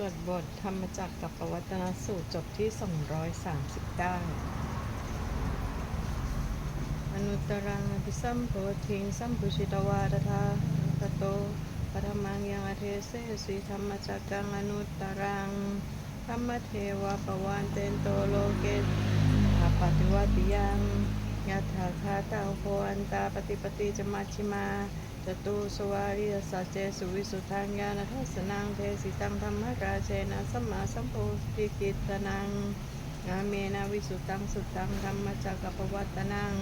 สวดบทธรรมจักรกับปวัตนสูตรจบที่ 239 อนุตตรังอภิสัมโพธิงสัมพุชิตวาทาตโตปรมังยังอเทเสสีธรรมจักกังอนุตตรังธรรมเทวะปวันเตนโตโลเกอาปฏิวัติยังยัตถาคาตาโหอันตาปฏิปติจมัชชิมา จตุสวาริยสัจเจสุวิสุทธังญาณทัสสนังเทสิตังธรรมกาเชนะสัมมาสัมโพธิกิตตนังอาเมนะวิสุตังสุตังธรรมจักรปวัตตนัง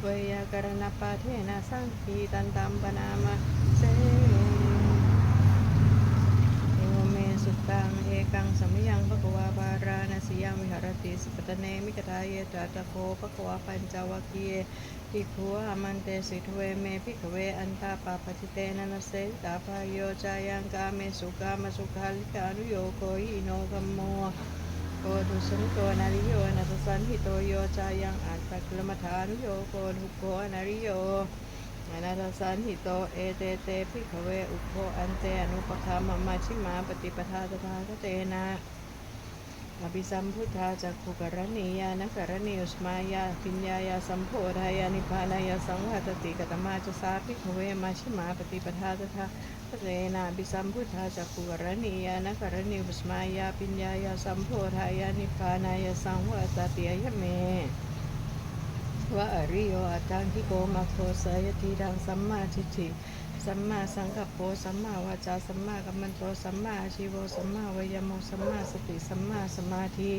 เวยากรณปาเทนะสังคีตันตัมปนามะเสเอวเมสุ ตังเอกังสัมยังภควาบาราณสียังวิหารติสุปตเนมิกทาเยตตะโคภควาปัญจวัคคีเยภิกขุอามันเตสิทเวเมภิกขเวอันตาปาปจิเตนะนเสตาพายโยจายังกาเมสุกามสุขาลิกานุโยโกหิโนกัมโมโกดุสันโกนาริโยนัสสันหิโตโยจายังอัตตะกลมฐานุโยโกนุโกนาริโย อนาทสันหิโต เอเตเตพิขเว อุโคอันเตอนุปคามมาชิมาปฏิปทาตถาคเตนะอภิสัมพุทธาจักขุกรณียานกรณีอุสมายาปิญญายาสัมโพธายานิพานายาสังวัตติกตมาจสาพิขเวมาชิมาปฏิปทาตถาเรนาบิสัมพุทธาจักขุกรณียานกรณีบุสมายาปิญญายาสัมโพธายานิพานายาสังวัตติยเม วะอริโยอัตังคิโกมาโคสยติดังสัมมาทิฏฐิสัมมาสังกัปโปสัมมาวาจาสัมมากัมมันโตสัมมาอาชีโวสัมมาวยโมสัมมาสติสัมมาสมาธิ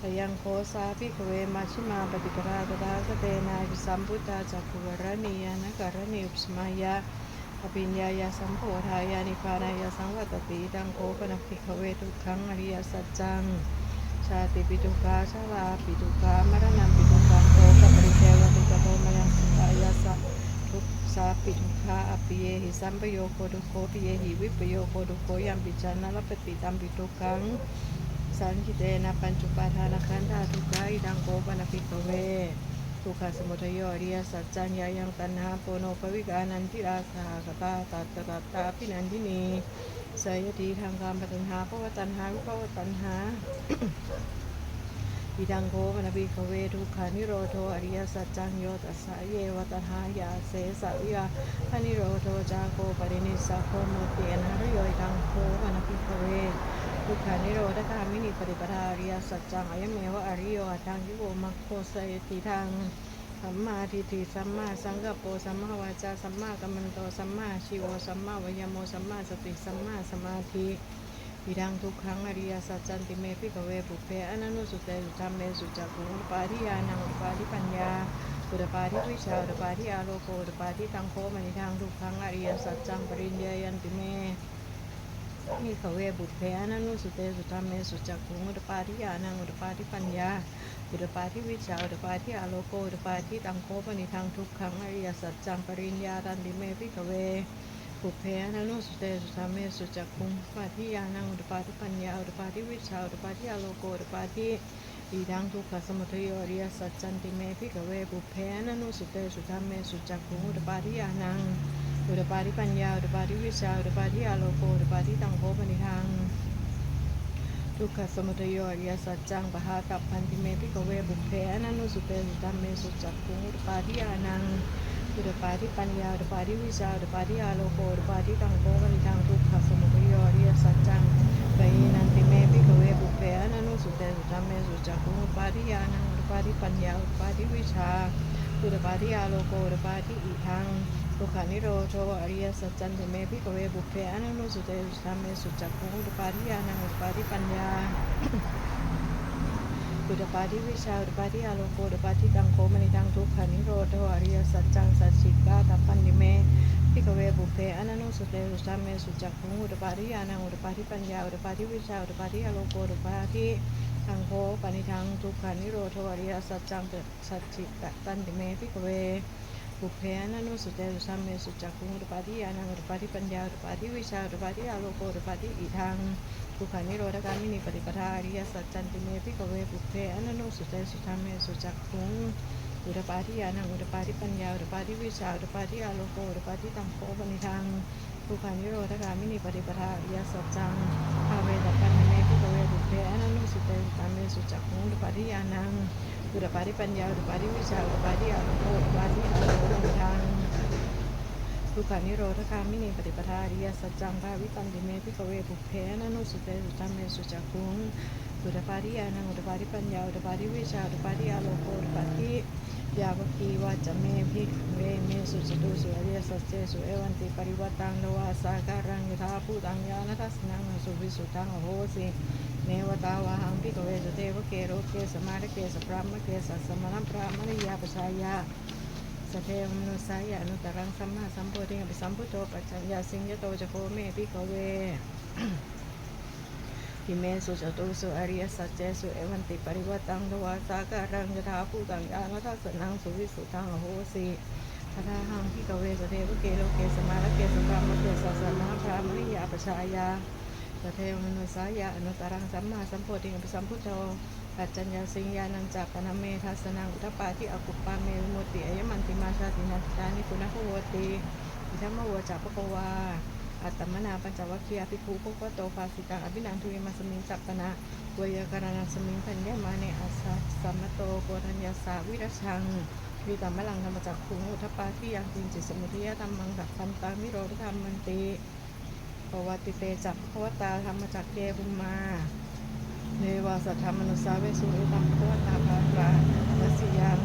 พยังโคสาภิกเวมาชิมาปฏิปทาตถาคเตนาบิสัมพุทธาจักขุกรณียานกรณีบุปสมายาอภิญญายาสัมโพธายานิพานายาสังวัตติดังโคปนัพิขเวทุกขังอริยสัจจัง ชาติปิทุกาชาลาปิทุกามรณะปิทุกาโคกปริเทวติกโพมยังสุตายาสะทุกสาปิทุกาอปิ เยหิสัมปโยโคทุโคปิเยหิวิปโยโคทุโคยัมปิจานะรปติตัมปิทุกังสันคิเตนะปัญจุปาทานะขันธาทุกขาอิดังโกปนพิกเวทุกขสมุทัยโยอริยสัจจัญญายังตัณหาโปโนปวิกานันทิราสหกตาตัตตตัตตาพินันทินีสายตีทางการปัญหาเพราะว่าตัณหาวิภาวตัณหา อิดังโกมนบิขเวทุกขานิโรโทอริยสัจจังโยตัสสะเยวตหายาเสสะวิยาพนิโรโทจาโกปรินิสสะโคโมเตีนะรโยดังโกมนบิขเวทุกขานิโรธคามินิปฏิปทาอริยสัจจังอายเมวะอริโยอังยิโกมัคโคสยติทางสัมมาทิฏฐิสัมมาสังกัปโปสัมมาวาจาสัมมากัมมันโตสัมมาชีวสัมมาวิยโมสัมมาสติสัมมาสมาธิ วิดังทุกขังอริยสัจจันติเมพิกเวปุเพอนันุสุเตสุธรรมเมสุจักขุอุปาทิยานังปาทิปัญญาอุดปาทิวิชาอุดปาทิอาโลโกอุดปาทิตังโคมณิทางทุกขังอริยสัจจังปริญญายันติเมมีขเวบุพเพอนันนุสุเตสุธรรมเมสุจักขุงอุตปาทิยานังอุตปาทิปัญญาอุตปาทิวิชาอุตปาทิอาโลโกอุตปาทิตังโคปนิทางทุกขังอริยสัจจังปริญญาตันติเมพิขเว บุพเพนันนุสุเตสุธรรมเมสุจักขุงอุตปาทิยานังอุตปาทิปัญญาอุตปาทิวิชาอุตปาทิอโลโกอุตปาทิอีดังทุกขสมุทัยอริยสัจจันติเมพิขเวบุพเพนันนุสุเตสุธรรมเมสุจักขุงอุตปาทิยานังอุดปาทิปัญญาอุดปาทิวิชาอุดปาทิอโลโกอุดปาทิตังโคปนิทังทุกขสมุทัยโยอริยสัจจังปหากับพันธิเมพิกเวบุพเพนันนุสุเตสุตัมเมสุจักขุงอุดปาทิอานัง อุดปาทิปัญญาอุดปาทิวิชาอุดปาทิอาโลโกอุดปาทิตังโคปนิทังทุกขสมุทัยอริยสัจจังไปนันติเมพิกเวบุพเพอนันุสุเตสุตัมเมสุจักขุปาทิอานังอุดปาทิปัญญาอุดปาทิวิชาอุตปาทิอาโลโกอุตปาทิอีทังทุกขานิโรโทอริยสัจจันติเมพิกเวบุพเพอนันตุสุเตสุธรรมเมสุจักขุปาทิยานังอุตปาทิปัญญา อุตปาทิวิชาอุตปาทิอาโลโกอุตปาทิตังโคมณิตังทุกขานิโรโทอริยสัจจังสัจฉิกาตัปปันนิเมพิกเวบุพเพอนันุสุเตสุธรรมเมสุจักขุอุตปาทิยานังอุตปาทิปัญญาอุตปาทิวิชาอุตปาทิอาโลโกอุตปาทิทังโคปนิทังทุกขานิโรโทอริยสัจจังเสัจจิกะตันติเมพิกเวบุพเพอนันนุสุเตสุสัมเมสุจักขุอุตปาทิยานังอุตปาทิปัญญาอุตปาทิวิชาอุตปาทิอาโลโกอุตปาทิอิทัง ทุกขานิโรธกามินิปฏิปทาอริยสัจจันติเมพิกเวบุเพอนันนุสุเตสุสัมเมสุจักขุงอุตปาทิยานังอุตปาทิปัญญาอุตปาทิวิชาอุตปาทิอาโลโกอุตปาทิตัมโคปนิทังทุกขานิโรธกามินิปฏิปทาอริยสัจจังภาเวตปันเมพิกเวบุเพอนันตุสุเตตามเมสุจักขุงอุปาทิยานังอุปาทิปัญญาอุปาทิวิชาอุปาทิอาโลโกอุปาทิอาโลโกทัง ทุกขานิโรธคามินีปฏิปทาอริยสัจจังภาวิตันติเมพิกเวบุเพนะนุสุเตสุตัมเมสุจักุงอุตปาทิยานังอุตปาทิปัญญาอุตปาทิวิชาอุตปาทิอาโลโกอุตปาทิยาวกีวาจะเมพิกเวเมสุจตุสุอริยสัจเจสุเอวันติปริวัตังโลวาสาการังยถาภูตังยานัสนังสุวิสุตังโหสิเนวตาวาหังพิกเวสเทวเกโรเกสมาริเกสพรามเกสัสสมณพรามณิยาปชายา สเทวมนุสายานุตรังสัมมาสัมโพธิอภิสัมพุทโธปัจจัญญาสิงยโตจะโคเมปิกเวอิเมสุจตุสุอริยสัจเจสุเอวันติปริวัตังทวาสาการังยถาภูตังยานัทสนังสุวิสุตังอโหสิทาหังพิกเวสเทวเกโลเกสมาลเกสพรามเกสัสสมหพรามณิยาปชายาสเทวมนุสายาอนุตรังสัมมาสัมโพธิอภิสัมพุทโธ ปัจจัญญาสิงยานังจักปนเมทัสนังอุทปปาที่อกุปปาเมวิมุติอายมันติมาชาตินันตานิปุณะโหติอิทัมมโวจักปะกวาอัตตมนาปัญจวัคคียภิกขุภควโตภาสิตังอภินันทุยมาสมิงสัปปนะเวยากรณาสมิงพัญญมาเนอาสาสัมมโตโกธัญญาสาวิรชังวิตัมมลังธรรมจักขุงอุทปาที่ยังจินจิตสมุทิยธรรมังดักคันตามิโรธธรรมมันติปวัติเตจักพวตาธรรมจักเกภุมา เนวาสัทธรรมนุสาเวสุเอตังพวตาภาราวัสยัง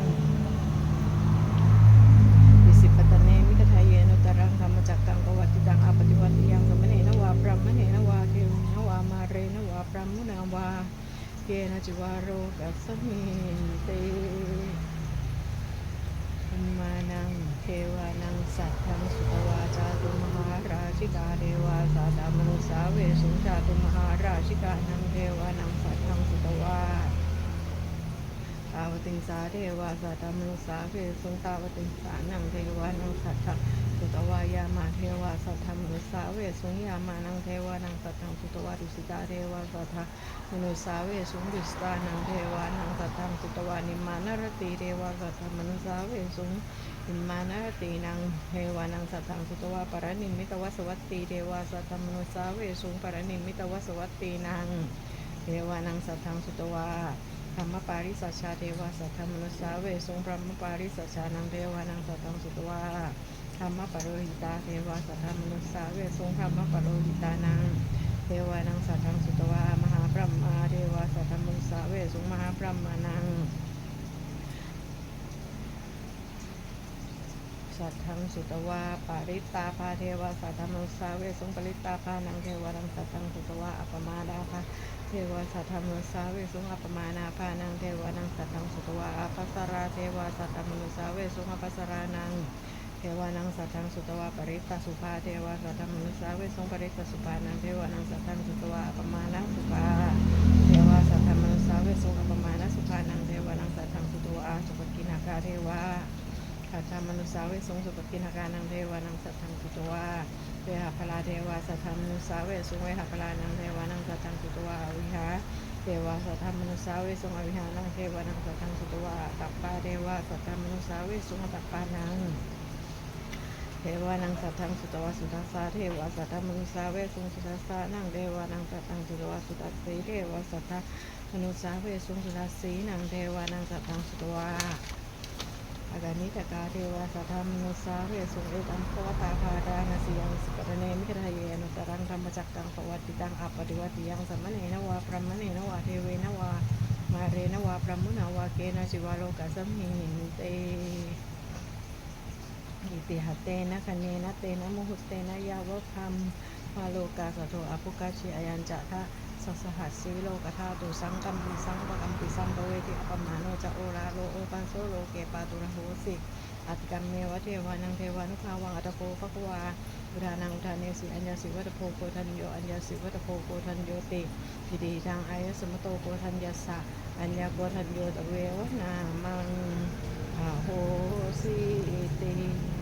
วิสิปตเนมิกทายเยนุตรังธรรมจักกังกวัติตังอปฏิวัติยังสมเนนวาพรหมเนนวาเทวนวามาเรนวาพรหมุนาวาเกนจิวาโรกัสมินเตมานังเทวานังสัตถังสุตวาจาตุมหาราชิกาเทวาสาตามนุสาเวสุชาตุมหาราชิกานังเทวานังสุตวา ติงสาเทวาสัตตมนุสาเพสุงตาวติงสานังเทวานังสัตถะสุตวายามาเทวาสัตธมนุสาเวสุงยามานังเทวานังสัตถังสุตวาดุสิตาเทวาสัตถะมนุสาเวสุงดุสตานังเทวานังสัตถังสุตวานิมานารติเทวาสัตถมนุสาเวสุงนิมานารตินังเทวานังสัตถังสุตวาปรนิมิตวสวัตตีเทวาสัตถมนุสาเวสุงปรนิมมิตวสวัตตีนังเทวานังสัตถังสุตวา ธรรมปาริสัชชาเทวาสัทธรรมนุสาเวสงพรหมปาริสัชชานังเทวานังสัตตังสุตวาธรรมปโรหิตาเทวาสัทธรรมนุสาเวสงพรหมปโรหิตานังเทวานังสัตตังสุตวามหาพรหมาเทวาสัทธรรมนุสาเวสงมหาพรหมานัง สัทธังสุตวาปาริตตาภาเทวาสัทธมนุสาเวสงปริตตาภานังเทวานังสัตตังสุตวาอัปมาดาภาเทวาสัทธมนุสาเวสุงอัปมานาภานังเทวานังสัตตังสุตวาอาภัสราเทวาสัทธมนุสาเวสุงอัปสรานังเทวานังสัทธังสุตวาปริตตสุภาเทวาสัทธมนุสาเวสุงปริตตสุภานังเทวานังสัทธังสุตวาอัปมานังสุภาเทวาสัทธมนุสาเวสุงอัปปมานังสุภานังเทวานังสัทธังสุตวาสุปกินาคาเทวาสัทธ มนุสาเวสุงสุปกินาคานังเทวานังสัทธังสุตวาเวหาพลาเทวาสัทธมนุสาเวสุงเวหาพลานังเทวานังสัทธังสุตวาอวิหาเทวาสัทธมนุสาเวสุงอวิหานังเทวานังสัทธังสุตวาตัปปาเทวาสัทธมนุสาเวสุงตัปปานังเทวานังสัทธังสุตวสุทัสสาเทวาสัทธมนุสาเวสุงสุทัสสานังเทวานังสัทธังสุตวสุทัสสีเทวาสัทธมนุสาเวสุงสุทัสสีนังเทวานังสัทธังสุตวา กานิตกาเทวาสัทธมนุสาเวสุเอตัมโพตาภาดานาสิยังสกรเนมิกทายเยนุตรังธรรมจักกังปวัติตังอัปปฏิวัติยังสัมมเนนวาพรมเนนวาเทเวนวามาเรนวาพรมุนาวาเกนะจิวาโลกัสมิงเตอิติหัตเตนะคะเนนะเตนะมุหุเตนะยาวะคัมมาโลกาสโทอภุกาชิอายัญจะทะ สหัสสิโลกธาตุสังกัมปิสังปกัมปิสังปเวทิอปมาโนจะโอราโลโอปัสโซโลเกปาตุระโหสิอัตกัมเมวะเทวานังเทวานุภาวังอัตโกภควาอุทานังอุทานเนสิอัญญสิวัตโพโกทันโยอัญญสิวัตโพโกทันโยติพิดีทางอายสมโตโกทันยสะอัญญาโกทันโยตะเววนามังโหสิติ